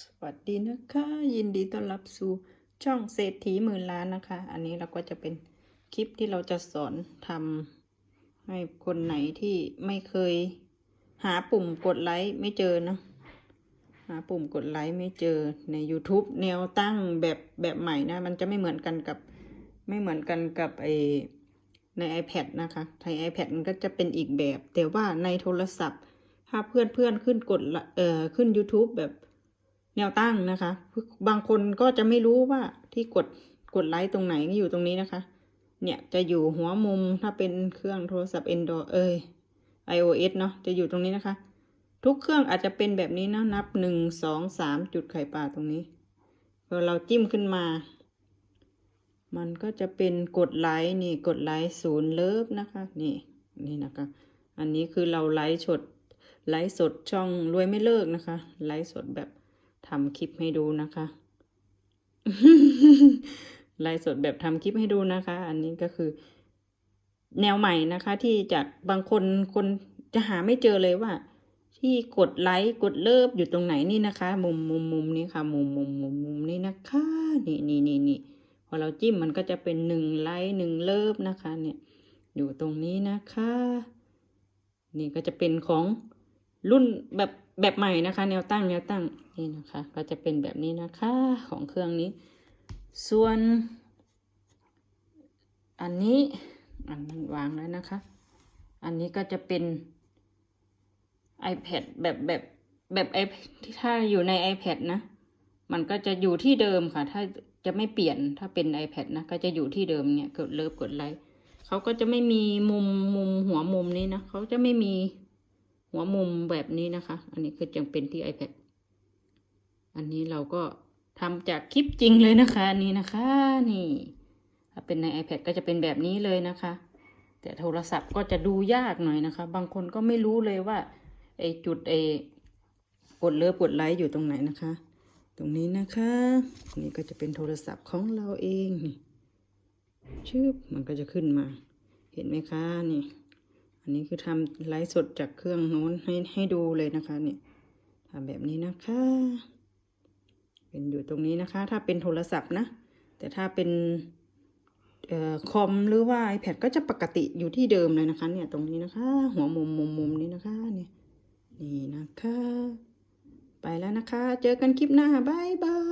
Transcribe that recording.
สวัสดีนะคะ ยินดีต้อนรับสู่ช่องเศรษฐีหมื่นล้านนะคะ อันนี้เราก็จะเป็นคลิปที่เราจะสอนทำให้คนไหนที่ไม่เคยหาปุ่มกดไลค์ไม่เจอเนะหาปุ่มกดไลค์ไม่เจอใน YouTube แนวตั้งแบบแบบใหม่นะ มันจะไม่เหมือนกันกับไม่เหมือนกันกับไอใน iPad นะคะใน iPad มันก็จะเป็นอีกแบบ แต่ว่าในโทรศัพท์ ถ้าเพื่อนเพื่อนขึ้นกดละเอ่อขึ้น YouTube แบบ แนวตั้งนะคะ บางคนก็จะไม่รู้ว่าที่กดกดไลค์ตรงไหนอยู่ตรงนี้นะคะ เนี่ยจะอยู่หัวมุมถ้าเป็นเครื่องโทรศัพท์ Android เอ้ย iOS เนาะจะอยู่ตรงนี้นะคะ ทุกเครื่องอาจจะเป็นแบบนี้นะนับหนึ่งสองสามจุดไข่ปลาตรงนี้พอเราจิ้มขึ้นมา มันก็จะเป็นกดไลค์นี่กดไลค์ศูนย์เลิฟนะคะนี่นี่นะคะ อันนี้คือเราไลฟ์สดไลฟ์สดช่องรวยไม่เลิกนะคะ ไลฟ์สดแบบ ทำคลิปให้ดูนะคะไลฟ์สดแบบทำคลิปให้ดูนะคะ อันนี้ก็คือ แนวใหม่นะคะ ที่จากบางคนคนจะหาไม่เจอเลยว่า ที่กดไลค์กดเลิฟอยู่ตรงไหนนี่นะคะ มุมมุมมุมนี้ค่ะ มุมมุมมุมมุมนี้นะคะ นี่นี่นี่นี่พอเราจิ้มมันก็จะเป็นหนึ่งไลค์หนึ่งเลิฟนะคะ เนี่ย อยู่ตรงนี้นะคะ นี่ก็จะเป็นของรุ่นแบบ แบบใหม่นะคะ แนวตั้งแนวตั้งนี่นะคะ ก็จะเป็นแบบนี้นะคะของเครื่องนี้ ส่วน อันนี้อันนั้นวางแล้วนะคะ อันนี้ก็จะเป็น iPad แบบแบบแบบ iPad ที่ถ้าอยู่ใน iPad นะ มันก็จะอยู่ที่เดิมค่ะ ถ้าจะไม่เปลี่ยนถ้าเป็น iPad นะ ก็จะอยู่ที่เดิมเนี่ยกดเลิฟกดไลค์เขาก็จะไม่มีมุมมุมหัวมุมนี้นะเขาจะไม่มี หัวมุมแบบนี้นะคะ อันนี้คือจังเป็นที่ iPad อันนี้เราก็ทำจากคลิปจริงเลยนะคะอันนี้นะคะ นี่ ถ้าเป็นใน iPad ก็จะเป็นแบบนี้เลยนะคะ แต่โทรศัพท์ก็จะดูยากหน่อยนะคะ บางคนก็ไม่รู้เลยว่าไอจุดไอกดเลิฟกดไลค์อยู่ตรงไหนนะคะ ตรงนี้นะคะ นี่ก็จะเป็นโทรศัพท์ของเราเองนี่ชืบมันก็จะขึ้นมา เห็นไหมคะนี่ อันนี้คือทำไลฟ์สดจากเครื่องโน้นให้ให้ดูเลยนะคะเนี่ยทำแบบนี้นะคะ เป็นอยู่ตรงนี้นะคะ ถ้าเป็นโทรศัพท์นะ แต่ถ้าเป็นออคอมหรือว่า iPad ก็จะปกติอยู่ที่เดิมเลยนะคะ เนี่ยตรงนี้นะคะ หัวมุมมุมมุมนี้นะคะเนี่ยนี่นะคะ ไปแล้วนะคะ เจอกันคลิปหน้าบายบาย